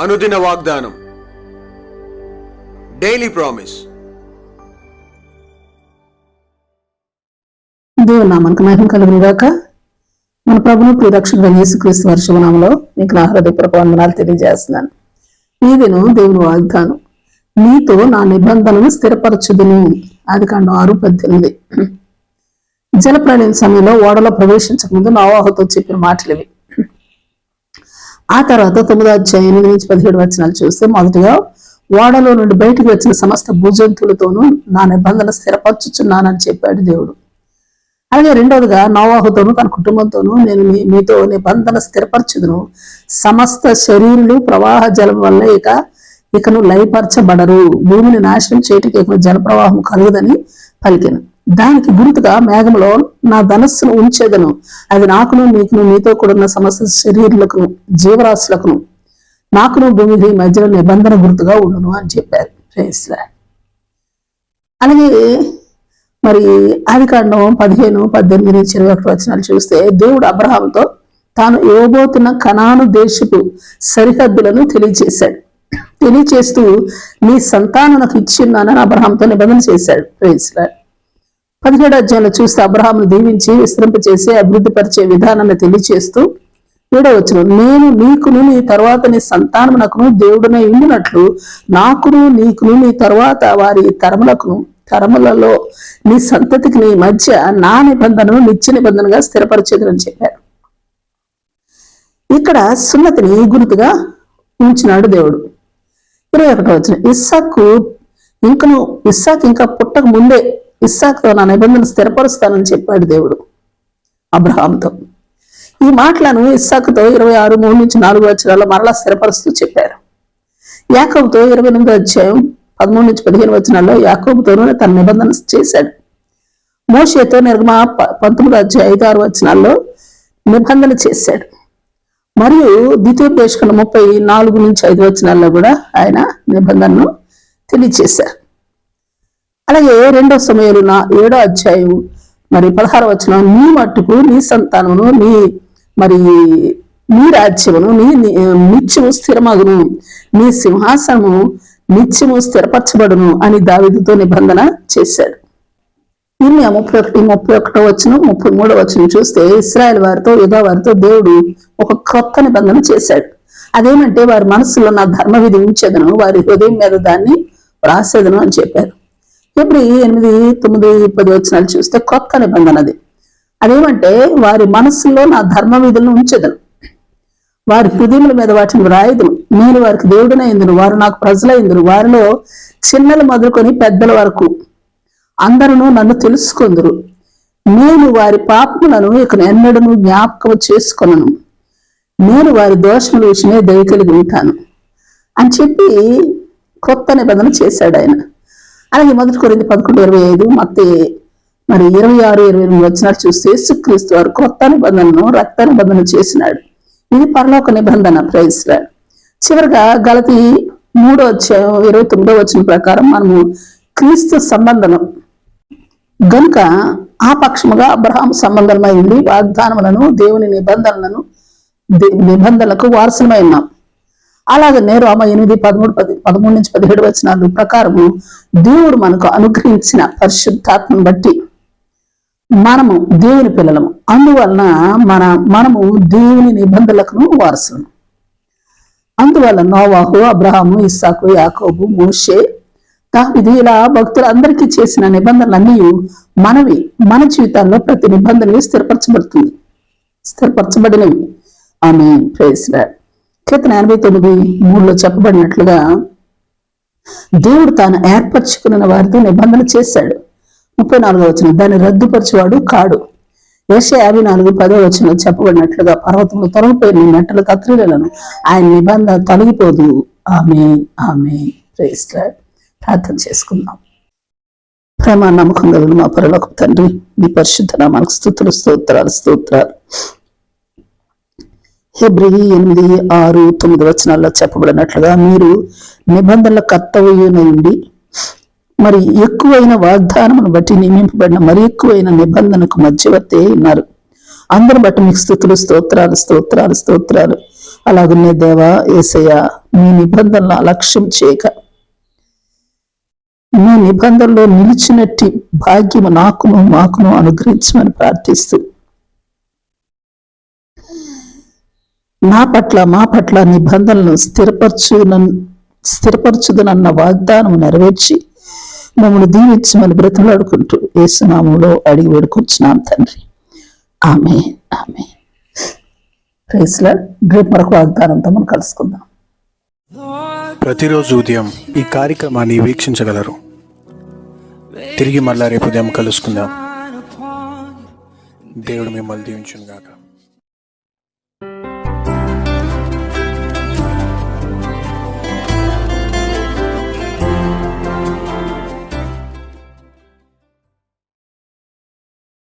అనుదిన వాగ్దానం. Daily promise దేవుని నామానికి మహిమ కలుగును గాక. మన ప్రభును ప్రియరక్షకుడు యేసుక్రీస్తు వర్షమనామలో మీకు నా హృదయపూర్వక వందనాలు తెలియజేస్తున్నాను. ఈ దేవుని వాగ్దానం. నీతో నా నిబంధనను స్థిరపరచుదును. అది కాండం ఆరు పద్దెనిమిది. జలప్రళయం సమయంలో ఓడలో ప్రవేశించక ముందు నవాహుతో చెప్పిన మాటలు ఇవి ఆ తర్వాత తొమ్మిదో అధ్యాయం ఎనిమిది నుంచి పదిహేడు వచనాలు చూస్తే మొదటిగా ఓడలో నుండి బయటికి వచ్చిన సమస్త భూజంతువులతోనూ నా నిబంధన స్థిరపరచుచున్నానని చెప్పాడు దేవుడు. అలాగే రెండవదిగా నోవాహుతోనూ తన కుటుంబంతోనూ నేను మీ- మీతో నిబంధన స్థిరపరచుదును. సమస్త శరీరులు ప్రవాహ జలం వల్ల ఇక ఇకను లయపరచబడరు. భూమిని నాశనం చేయటికి ఇక జల ప్రవాహం కలుగుదని పలికాను. దానికి గురుతుగా మేఘంలో నా ధనస్సును ఉంచేదను. అది నాకును నీకును మీతో కూడా సమస్త శరీరులకు జీవరాశులకును నాకును భూమికి మధ్యలో నిబంధన గుర్తుగా ఉండును అని చెప్పారు. Praise అలాగే మరి ఆదికాండం పదిహేను పద్దెనిమిది నుంచి ఇరవై ఒకటి వచనాలు చూస్తే దేవుడు అబ్రహాంతో తాను ఇవ్వబోతున్న కణాను దేశపు సరిహద్దులను తెలియచేశాడు. తెలియచేస్తూ నీ సంతానం నాకు ఇచ్చిన్నానని అబ్రహాంతో నిబంధన చేశాడు. Praise. పదిహేడు అధ్యాయంలో చూస్తే అబ్రహాంను దీవించి విస్తరింపచేసి అభివృద్ధిపరిచే విధానాన్ని తెలియచేస్తూ ఏడవచ్చును నేను నీకును నీ తర్వాత నీ సంతానమునకును దేవుడునై ఉండినట్లు నాకును నీకును నీ తర్వాత వారి తరములకును తరములలో నీ సంతతికి నీ మధ్య నా నిబంధనను నిత్య నిబంధనగా స్థిరపరిచేదని చెప్పారు. ఇక్కడ సున్నతిని గుర్తుగా ఉంచినాడు దేవుడు. ఇరవై ఒకటో వచ్చిన ఇస్సాకు ఇంకను ఇస్సాకు ఇంకా పుట్టక ముందే ఇస్సాక్తో నా నిబంధన స్థిరపరుస్తానని చెప్పాడు దేవుడు అబ్రహాంతో ఈ మాటలను ఇస్సాకుతో ఇరవై ఆరు మూడు నుంచి నాలుగు వచనాల్లో మరలా స్థిరపరుస్తూ చెప్పారు. యాకోబుతో ఇరవై ఎనిమిదో అధ్యాయం పదమూడు నుంచి పదిహేను వచనాల్లో యాకోబుతోనూ తన నిబంధన చేశాడు. మోషేతో నిర్మా ప- అధ్యాయ ఐదు ఆరు వచనాల్లో నిబంధన చేశాడు. మరియు ద్వితీయోపదేశకుల ముప్పై నాలుగు నుంచి ఐదు వచనాల్లో కూడా ఆయన నిబంధనను తెలియచేశారు అలాగే రెండో సమయంలో నా ఏడో అధ్యాయం మరి పదహార వచ్చిన నీ మట్టుకు నీ సంతానమును నీ మరి నీ రాజ్యమును నీ నిత్యము స్థిరమగును. నీ సింహాసనము నిత్యము స్థిరపరచబడును అని దావిదితో నిబంధన చేశాడు. ఇన్ని ముప్పై ఒకటి ముప్పై ఒకటో వచ్చిన ముప్పై మూడో వచ్చిన చూస్తే ఇస్రాయల్ వారితో యుధా వారితో దేవుడు ఒక కొత్త నిబంధన చేశాడు. అదేమంటే వారి మనసులో నా ధర్మ విధి ఉంచేదను వారి హృదయం మీద దాన్ని రాసేదను అని చెప్పారు. ఇప్పుడు ఎనిమిది తొమ్మిది పది వచ్చినాలు చూస్తే కొత్త నిబంధన అది. అదేమంటే వారి మనసులో నా ధర్మ విధులను ఉంచేదను. వారి హృదయముల మీద వాటిని వ్రాయదును. నేను వారికి దేవుడనే ఇందును వారు నాకు ప్రజలైందును వారిలో చిన్నలు మొదలుకొని పెద్దల వరకు అందరూ నన్ను తెలుసుకుందరు. నేను వారి పాపములను ఇక ఎన్నడను జ్ఞాపకం చేసుకొనను. నేను వారి దోషముల విషయమే దయ కలిగి ఉంటాను. అని చెప్పి కొత్త నిబంధన చేశాడు ఆయన. అలాగే మొదటి కొరింది పదకొండు ఇరవై ఐదు మత్తే మరి ఇరవై ఆరు ఇరవై ఎనిమిది వచ్చినట్టు చూస్తే యేసుక్రీస్తు వారు కొత్త నిబంధనను రక్త నిబంధన చేసినాడు. ఇది పరలోక నిబంధన ప్రైజ్లాడ్ చివరిగా గలతి మూడో అధ్యాయం ఇరవై తొమ్మిదో వచ్చిన ప్రకారం మనము క్రీస్తు సంబంధం గనుక ఆ పక్షముగా అబ్రహాం సంబంధమైంది వాగ్దానములను దేవుని నిబంధనలను నిబంధనలకు వారసులమై ఉన్నాం. అలాగే నేరోమ ఎనిమిది పదమూడు పది పదమూడు నుంచి పదిహేడు వచనాలు ప్రకారము దేవుడు మనకు అనుగ్రహించిన పరిశుద్ధాత్మను బట్టి మనము దేవుని పిల్లలము. అందువలన మన మనము దేవుని నిబంధనలకు వారసులము. అందువల్ల నోవాహు అబ్రహాము ఇస్సాకు యాకోబు మోషే దావిది ఇలా భక్తులందరికీ చేసిన నిబంధనలన్నీ మనవి మన జీవితాల్లో ప్రతి నిబంధనవి స్థిరపరచబడుతుంది. స్థిరపరచబడినవి. ఆమె ప్రేస్ కీర్తన ఎనభై తొమ్మిది మూడులో చెప్పబడినట్లుగా దేవుడు తాను ఏర్పరచుకున్న వారితో నిబంధన చేశాడు. ముప్పై నాలుగో వచ్చిన దాన్ని రద్దుపరిచేవాడు కాడు. ఏష యాభై నాలుగు పదో వచ్చిన చెప్పబడినట్లుగా పర్వతంలో తొలగిపోయిన మెట్టలు కత్రిలను ఆయన నిబంధన తొలగిపోదు. ఆమె ఆమె ప్రార్థన చేసుకుందాం. ప్రేమ నమ్మకం కలిగిన మా పరలోక తండ్రి మీ పరిశుద్ధ నామానికి స్థుతులు స్తోత్రాలు స్తోత్రాలు. హెబ్రి ఎనిమిది ఆరు తొమ్మిది వచనాల్లో చెప్పబడినట్లుగా మీరు నిబంధనల కర్తవ్యమైండి మరి ఎక్కువైన వాగ్దానమును బట్టి నియమింపబడిన మరి ఎక్కువైన నిబంధనకు మధ్యవర్తి అయి ఉన్నారు. అందరు బట్టి మీకు స్థుతులు స్తోత్రాలు స్తోత్రాలు స్తోత్రాలు. అలాగున్నే దేవా ఏసయ్య మీ నిబంధనలు అలక్ష్యం చేయక మీ నిబంధనలో నిలిచినట్టి భాగ్యము నాకును మాకును అనుగ్రహించమని ప్రార్థిస్తూ నా పట్ల మా పట్ల నిబంధనలను స్థిరపరచున స్థిరపరచుదనన్న వాగ్దానం నెరవేర్చి మమ్మల్ని దీవించమని బ్రతలాడుకుంటూ ఏసునామంలో అడిగి వేడుకొచ్చున్నాం తండ్రి. ఆమె ఆమె రేసులో రేపు మరొక వాగ్దానంతో మనం కలుసుకుందాం. ప్రతిరోజు ఉదయం ఈ కార్యక్రమాన్ని వీక్షించగలరు. తిరిగి మళ్ళా రేపు ఉదయం కలుసుకుందాం. దేవుడు మిమ్మల్ని దీవించును గాక